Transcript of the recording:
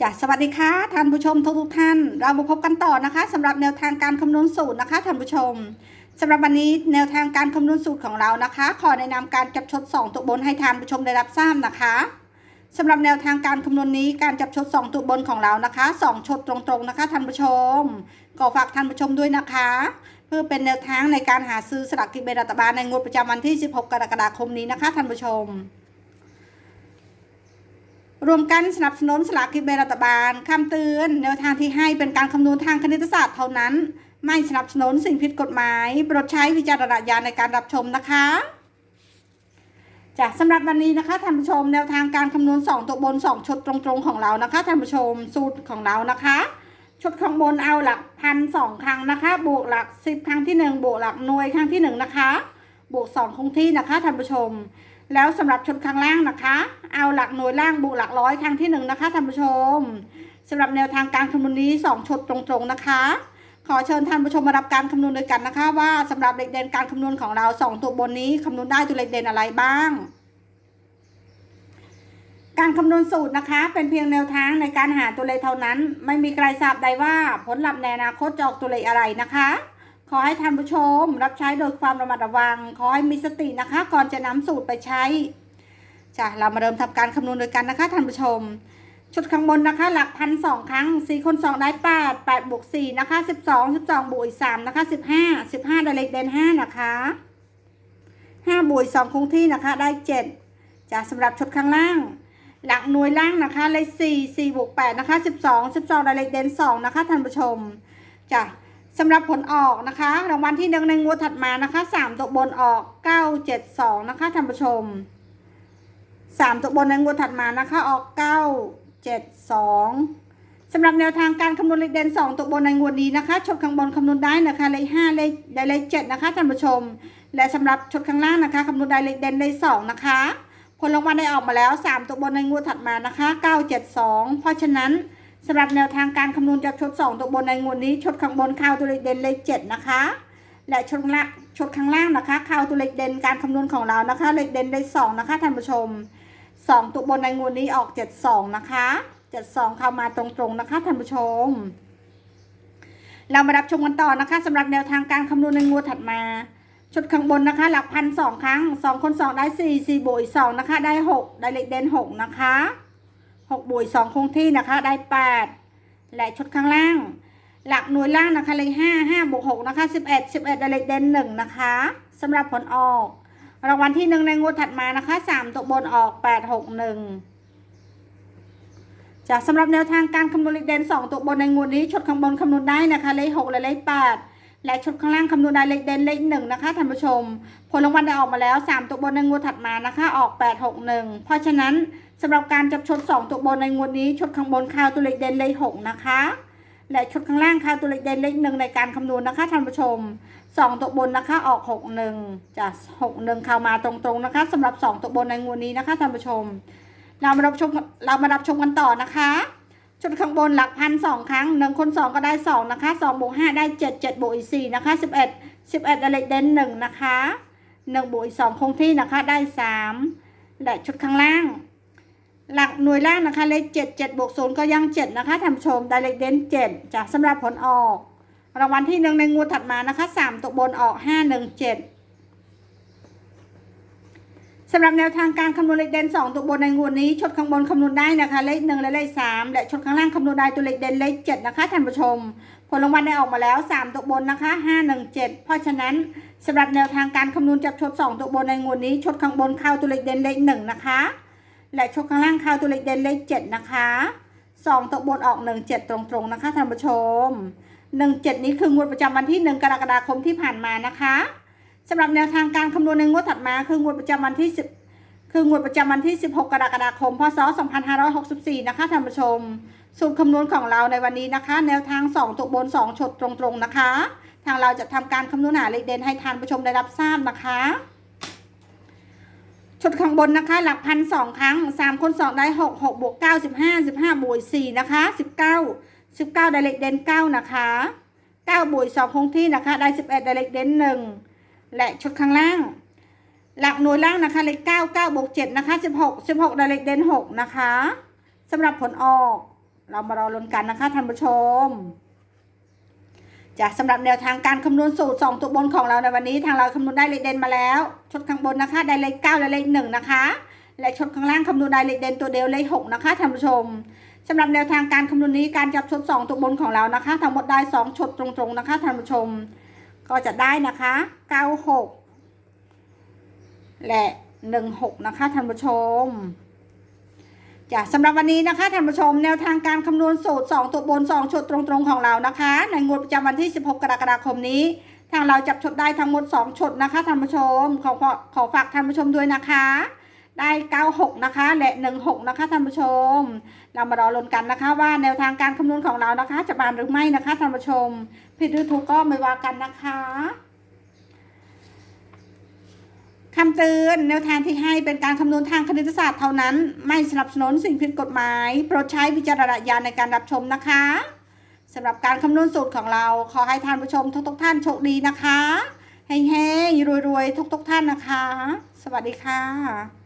จ้ะสวัสดีค่ะท่านผู้ชมทุกทุกท่าน เรามาพบกันต่อนะคะสำหรับแนวทางการคำนวณสูตรนะคะท่านผู้ชมสำหรับวันนี้แนวทางการคำนวณสูตรของเรานะคะ ขอแนะนำการจับชด 2 ตัวบนให้ท่านผู้ชมได้รับทราบนะคะสำหรับแนวทางการคำนวณนี้การจับชด 2 ตัวบนของเรานะคะ 2 ชดตรงๆนะคะท่านผู้ชมก็ฝากท่านผู้ชมด้วยนะคะ เพื่อเป็นแนวทางในการหาซื้อสลากกินแบ่งรัฐบาลในงวดประจำวันที่ 16 กรกฎาคมนี้นะคะท่านผู้ชม รวมกันสนับสนุนสลากกินแบ่งรัฐบาลคำเตือนแนวทางที่ให้เป็นการคำนวณทางคณิตศาสตร์เท่านั้น ไม่สนับสนุนสิ่งผิดกฎหมายโปรดใช้วิจารณญาณในการรับชมนะคะจากสำหรับวันนี้นะคะท่านผู้ชมแนวทางการคำนวณ 2 ตัวบน 2 ชุดตรงๆของเรานะคะท่านผู้ชมสูตรของเรานะคะ ชุดข้างบนเอาหลักพันสองครั้งนะคะ บวกหลักสิบครั้งที่หนึ่งบวกหลักหน่วยครั้งที่หนึ่งนะคะ บวกสองคงที่นะคะท่านผู้ชม แล้วสำหรับชุดข้างล่างนะคะ เอาหลักหน่วยล่างบวกหลักร้อยครั้งที่หนึ่งนะคะท่านผู้ชมสำหรับแนวทางการคำนวณนี้สองชุดตรงๆนะคะ ขอเชิญท่านผู้ชมมารับการคำนวณด้วยกันนะคะ ว่าสำหรับเลขเด่นการคำนวณของเราสองตัวบนนี้คำนวณได้ตัวเลขเด่นอะไรบ้างการคำนวณสูตรนะคะเป็นเพียงแนวทางในการหาตัวเลขเท่านั้น ไม่มีใครทราบได้ว่าผลลัพธ์ในอนาคตจะออกตัวเลขอะไรนะคะ ขอให้ท่านผู้ชม รับใช้โดยความระมัดระวัง ขอให้มีสตินะคะ ก่อนจะนำสูตรไปใช้จ้ะเรามาเริ่มทำการคำนวณด้วยกันนะคะท่านผู้ชม ชุดข้างบนนะคะ หลักพันสองครั้งสี่คนสองได้แปดแปดบวกสี่นะคะสิบสองสิบสองบวกอีกสามนะคะสิบห้าสิบห้าได้เลขเด่นห้านะคะห้าบวกอีกสองคงที่นะคะได้เจ็ดจ้ะสำหรับชุดข้างล่าง หลักหน่วยล่างนะคะเลขสี่สี่บวกแปดนะคะสิบสองสิบสองได้เลขเด่นสองนะคะท่านผู้ชมจ้ะ สำหรับผลออกนะคะ รางวัลที่หนึ่งในงวดถัดมานะคะสามตัวบนออกเก้าเจ็ดสองนะคะท่านผู้ชมสามตัวบนในงวดถัดมานะคะออกเก้าเจ็ดสองสำหรับแนวทางการคำนวณเลขเด่นสองตัวบนในงวดนี้นะคะชดข้างบนคำนวณได้นะคะเลขห้าเลขได้เลขเจ็ดนะคะท่านผู้ชม และสำหรับชดข้างล่างนะคะคำนวณได้เลขเด่นได้สองนะคะ ผลรางวัลได้ออกมาแล้ว 3 ตัวบนในงวดถัดมานะคะ 972 เพราะฉะนั้น สำหรับแนวทางการคำนวณจากชด 2 ตัวบนในงวดนี้ชดข้างบนข่าวตัวเลขเด่นเลข7นะคะ และชดข้างล่างชดข้างล่างนะคะข่าวตัวเลขเด่นการคำนวณของเรานะคะ เลขเด่นได้2นะคะท่านผู้ชม 2 ตัวบนในงวดนี้ออก 72 นะคะ 72 เข้ามาตรงๆนะคะท่านผู้ชม เรามารับชมกันต่อนะคะสำหรับแนวทางการคำนวณในงวดถัดมาชุดข้างบนนะคะ หลักพันสองครั้งสองคนสองได้สี่สี่บวกอีกสองนะคะ ได้หกได้เลขเด่นหกนะคะ หกบวกอีกสองคงที่นะคะ ได้แปดและชุดข้างล่าง หลักหน่วยล่างนะคะเลขห้าห้าบวกหกนะคะสิบเอ็ดสิบเอ็ดได้เลขเด่นหนึ่งนะคะสำหรับผลออก รางวัลที่หนึ่งในงวดถัดมานะคะสามตัวบนออกแปดหกหนึ่งจากสำหรับแนวทางการคำนวณเลขเด่นสองตัวบนในงวดนี้ชุดข้างบนคำนวณได้นะคะเลขหกและเลขแปด และชุดข้างล่างคำนวณได้เลขเด่นเลขหนึ่งนะคะท่านผู้ชม ผลรางวัลได้ออกมาแล้ว 3 ตัวบนในงวดถัดมานะคะ ออก 8 6 1 เพราะฉะนั้นสำหรับการจับชด2 ตัวบนในงวดนี้ชุดข้างบนข่าวตัวเลขเด่นเลข6นะคะ และชุดข้างล่างข่าวตัวเลขเด่นเลขหนึ่งในการคำนวณนะคะท่านผู้ชม 2 ตัวบนนะคะออก 6 1จะ6 1เข้ามาตรงๆนะคะสำหรับ 2 ตัวบนในงวดนี้นะคะท่านผู้ชม เรามารับชมเรามารับชมกันต่อนะคะ ชุดข้างบนหลักพันสองครั้งหนึ่งคนสองก็ได้สองนะคะสองบวกห้าได้เจ็ดเจ็ดบวกอีกสี่นะคะสิบเอ็ดสิบเอ็ดอะไรเด่นหนึ่งนะคะหนึ่งบวกอีกสองคงที่นะคะได้สามและชุดข้างล่าง หลักหน่วยล่างนะคะเลขเจ็ดเจ็ดบวกศูนย์ก็ยังเจ็ดนะคะท่านชมได้เลขเด่นเจ็ดจากสำหรับผลออก รางวัลที่หนึ่งในงวดถัดมานะคะสามตัวบนออกห้าหนึ่งเจ็ด สำหรับแนวทางการคำนวณเลขเด่น2 ตัวบนในงวดนี้ชดข้างบนคำนวณได้นะคะ เลข1และเลข3และชดข้างล่างคำนวณได้ตัวเลขเด่นเลข7นะคะท่านผู้ชม ผลรางวัลได้ออกมาแล้ว 3 ตัวบนนะคะ517เพราะฉะนั้นสำหรับแนวทางการคำนวณจับชด2 ตัวบนในงวดนี้ชดข้างบนเข้าตัวเลขเด่นเลข1นะคะ และชดข้างล่างเข้าตัวเลขเด่นเลข7นะคะ2ตัวบนออก17ตรงๆนะคะท่านผู้ชม17นี้คืองวดประจำวันที่1กรกฎาคมที่ผ่านมานะคะ สำหรับแนวทางการคำนวณในงวดถัดมา คืองวดประจำวันที่ 10 คืองวดประจำวันที่ 16 กรกฎาคม พศ 2564 นะคะท่านผู้ชม สูตรคำนวณของเราในวันนี้นะคะ แนวทาง 2ตัวบน2ชดตรงๆนะคะ ทางเราจะทำการคำนวณหาเลขเด่นให้ท่านผู้ชมได้รับทราบนะคะชุดข้างบนนะคะ หลักพันสองครั้งสามคนสองได้หกหกบวกเก้าสิบห้าสิบห้าบวกสี่นะคะสิบเก้าสิบเก้าได้เลขเด่นเก้านะคะเก้าบวกสองคงที่นะคะ ได้สิบเอ็ดได้เลขเด่นหนึ่ง และชุดข้างล่าง หลักหน่วยล่างนะคะเลขเก้าเก้าบวกเจ็ดนะคะสิบหกสิบหกได้เลขเด่นหกนะคะสำหรับผลออก เรามารอลุ้นกันนะคะท่านผู้ชมจากสำหรับแนวทางการคำนวณสูตร 2 ตัวบนของเราในวันนี้ ทางเราคำนวณได้เลขเด่นมาแล้วชดข้างบนนะคะได้เลข9และเลข1นะคะ และชดข้างล่างคำนวณได้เลขเด่นตัวเดียวเลข6นะคะท่านผู้ชมสำหรับแนวทางการคำนวณนี้การจับชด2 ตัวบนของเรานะคะ ทั้งหมดได้ 2ชดตรงๆนะคะท่านผู้ชม ก็จะได้นะคะ96และ16นะคะท่านผู้ชมจ้ะสำหรับวันนี้นะคะท่านผู้ชมแนวทางการคำนวณสูตร 2 ตัวบน 2 ชุดตรงๆของเรานะคะ ในงวดประจำวันที่ 16 กรกฎาคมนี้ ทางเราจับชุดได้ทั้งหมด 2 ชุดนะคะท่านผู้ชมขอขอขอฝากท่านผู้ชมด้วยนะคะ ได้ 96 นะคะ และ 16 นะคะท่านผู้ชม เรามารอลุ้นกันนะคะ ว่าแนวทางการคำนวณของเรานะคะ จะบานหรือไม่นะคะท่านผู้ชม ผิดหรือถูกก็ไม่ว่ากันนะคะคำเตือนแนวทางที่ให้เป็นการคำนวณทางคณิตศาสตร์เท่านั้น ไม่สนับสนุนสิ่งผิดกฎหมาย โปรดใช้วิจารณญาณในการรับชมนะคะสำหรับการคำนวณสูตรของเรา ขอให้ท่านผู้ชมทุกๆท่านโชคดีนะคะแห้งๆรวยๆทุกๆท่านนะคะ สวัสดีค่ะ